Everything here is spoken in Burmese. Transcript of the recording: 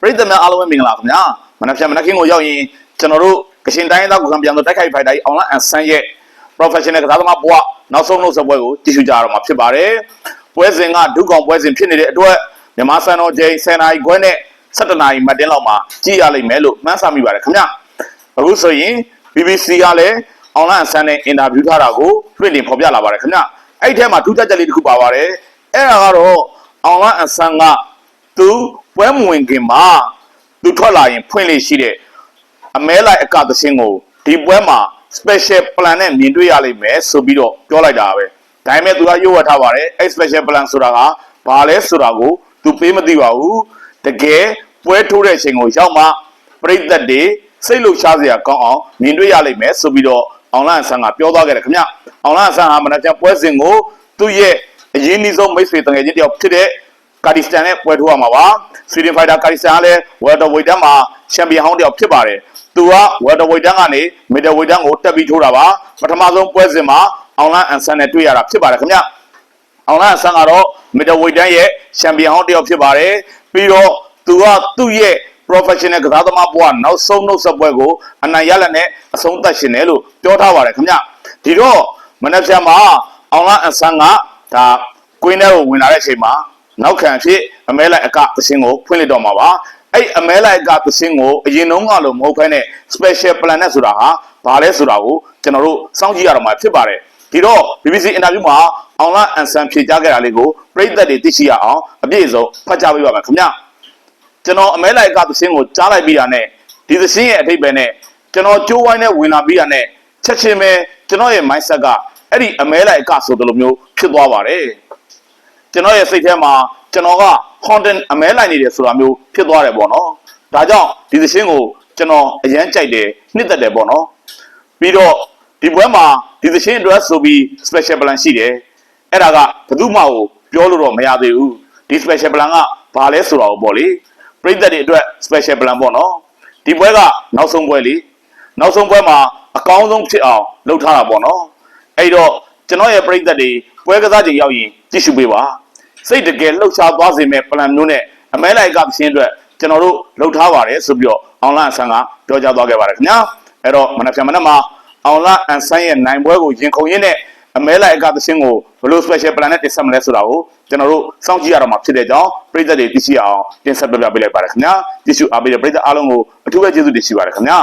ပရိသတ်များအားလုံးပဲမင်္ဂလာခင်ဗျာမနက်ဖြန်မနက်ခင်းကိုရောက်ရင်ကျွန်တော်တို့ကရှင်တိုင်းသားကိုခံပြန်လို့တိုက်ခိုက်ဖိုက်တိုင်း online and ဆန်းရဲ့ professional ကစားသမားဘဝနောက်ဆုံးလို့စပွဲကိုကြည့်ရှုကြရတော့မှာဖြစ်ပါတယ်ပွဲစဉ်ကဒုကောင်ပွဲစဉ်ဖြစ်နေတဲ့အတွက်မြန်မာစံတော်ချိန်10နာရီခွဲနဲ့17နာရီမှတ်တင်းလောက်မှာကြည့်ရလိမ့်မယ်လို့မှန်းဆမိပါတယ်ခင်ဗျာအခုဆိုရင် BBC ကလည်း online and ဆန်းနဲ့အင်တာဗျူးထားတာကိုလွှင့်တင်ဖော်ပြလာပါတယ်ခင်ဗျာအဲ့ဒီထဲမှာထူးခြားချက်လေးတစ်ခုပါပါတယ်အဲ့ဒါကတော့ online and ဆန်းက သူပွဲမဝင်ခင်မှာသူထွက်လာရင်ဖွင့်လေရှိတဲ့အမဲလိုက်အကသင်းကိုဒီပွဲမှာ special plan နဲ့မြင်တွေ့ရလိမ့်မယ်ဆိုပြီးတော့ပြောလိုက်တာပဲဒါပေမဲ့သူကရုပ်ဝတ်ထားပါတယ်အဲ့ special plan ဆိုတာကဘာလဲဆိုတာကိုသူပေးမသိပါဘူးတကယ်ပွဲထိုးတဲ့အချိန်ကိုရောက်မှပြိသက်တွေစိတ်လှုပ်ရှားစရာကောင်းအောင်မြင်တွေ့ရလိမ့်မယ်ဆိုပြီးတော့အောင်လန့်ဆန်းကပြောသွားခဲ့တယ်ခင်ဗျအောင်လန့်ဆန်းဟာမနက်ဖြန်ပွဲစဉ်ကိုသူ့ရဲ့အရင်းနှီးဆုံးမိတ်ဆွေတငယ်ချင်းတယောက်ဖြစ်တဲ့ ကာဒီစတန်နဲ့ပွဲထိုးရမှာပါဆွီဒင်ဖိုက်တာကာဒီစတန်ကလည်းဝယ်တော်ဝိတ်တန်းမှာချန်ပီယံဟောင်းတစ်ယောက်ဖြစ်ပါတယ်သူကဝယ်တော်ဝိတ်တန်းကနေမီဒယ်ဝိတ်တန်းကိုတက်ပြီးထိုးတာပါပထမဆုံးပွဲစဉ်မှာအောင်လန်အန်ဆန်နဲ့တွေ့ရတာဖြစ်ပါတယ်ခင်ဗျအောင်လန်အန်ဆန်ကတော့မီဒယ်ဝိတ်တန်းရဲ့ချန်ပီယံဟောင်းတစ်ယောက်ဖြစ်ပါတယ်ပြီးတော့သူကသူ့ရဲ့ professional ကစားသမားဘဝနောက်ဆုံးနှုတ်ဆက်ပွဲကိုအနိုင်ရလက်နဲ့အဆုံးသတ်ရှင်တယ်လို့ပြောထားပါတယ်ခင်ဗျဒီတော့မနေ့ကမှာအောင်လန်အန်ဆန်ကဒါကွင်းထဲကိုဝင်လာတဲ့အချိန်မှာ နောက်ခံဖြစ်အမဲလိုက်အကသင်းကိုဖွင့်လိုက်တော့မှာပါအဲ့အမဲလိုက်အကသင်းကိုအရင်တုန်းကလို့မဟုတ်ဘဲနဲ့ special planet ဆိုတာဟာဘာလဲဆိုတာကိုကျွန်တော်တို့စောင့်ကြည့်ရတော့မှာဖြစ်ပါတယ်ဒီတော့ BBC interview မှာအောင်လာအန်ဆန်ဖြေကြားခဲ့တာလေးကိုပြည်သက်တွေသိရှိရအောင်အပြည့်အစုံဖတ်ကြားပေးပါမယ်ခင်ဗျကျွန်တော်အမဲလိုက်အကသင်းကိုကြားလိုက်ပြီးတာနဲ့ဒီသင်းရဲ့အထိပ္ပယ်နဲ့ကျွန်တော်ကြိုးဝိုင်းနဲ့ဝင်လာပြီးတာနဲ့ချက်ချင်းပဲကျွန်တော်ရဲ့ mindset ကအဲ့ဒီအမဲလိုက်အကဆိုတဲ့လိုမျိုးဖြစ်သွားပါတယ် ကျွန်တော်ရဲ့စိတ်ထဲမှာကျွန်တော်က content အမဲလိုက်နေတယ်ဆိုတာမျိုးဖြစ်သွားတယ်ပေါ့နော်။ဒါကြောင့်ဒီသင်းကိုကျွန်တော်အရန်ကြိုက်တယ်နှစ်သက်တယ်ပေါ့နော်။ပြီးတော့ဒီပွဲမှာဒီသင်းအတွက်ဆိုပြီး special plan ရှိတယ်။အဲ့ဒါကဘယ်သူမှကိုပြောလို့တော့မရသေးဘူး။ဒီ special plan ကဘာလဲဆိုတာကိုပေါ့လေ။ပြည်သက်တွေအတွက် special plan ပေါ့နော်။ဒီပွဲကနောက်ဆုံးပွဲလေ။နောက်ဆုံးပွဲမှာအကောင်းဆုံးဖြစ်အောင်လုပ်ထားတာပေါ့နော်။အဲ့တော့ကျွန်တော်ရဲ့ပြည်သက်တွေပွဲကစားချိန်ရောက်ရင်ကြည့်ရှုပေးပါ။ စိတ်တကယ်လှုပ်ရှားသွားစေမဲ့ plan မျိုးနဲ့အမဲလိုက်ကပြင်းအတွက်ကျွန်တော်တို့လှုပ်ထားပါတယ်ဆိုပြီးတော့အောင်လန်ဆန်ကပြောကြားသွားခဲ့ပါတယ်ခင်ဗျာအဲ့တော့မနက်ဖြန်မနက်မှာအောင်လန်အန်ဆန်ရဲ့နိုင်ပွဲကိုရင်ခုန်ရင်းနဲ့အမဲလိုက်အကသင်းကိုဘယ်လို special plan နဲ့တင်ဆက်မလဲဆိုတာကိုကျွန်တော်တို့စောင့်ကြည့်ရတော့မှာဖြစ်တဲ့ကြောင်းပြည်သက်တွေသိရှိအောင်တင်ဆက်ပြပြပေးလိုက်ပါတယ်ခင်ဗျာတ िश ူအားပေးတဲ့ပြည်သက်အားလုံးကိုအထူးပဲကျေးဇူးတင်ရှိပါတယ်ခင်ဗျာ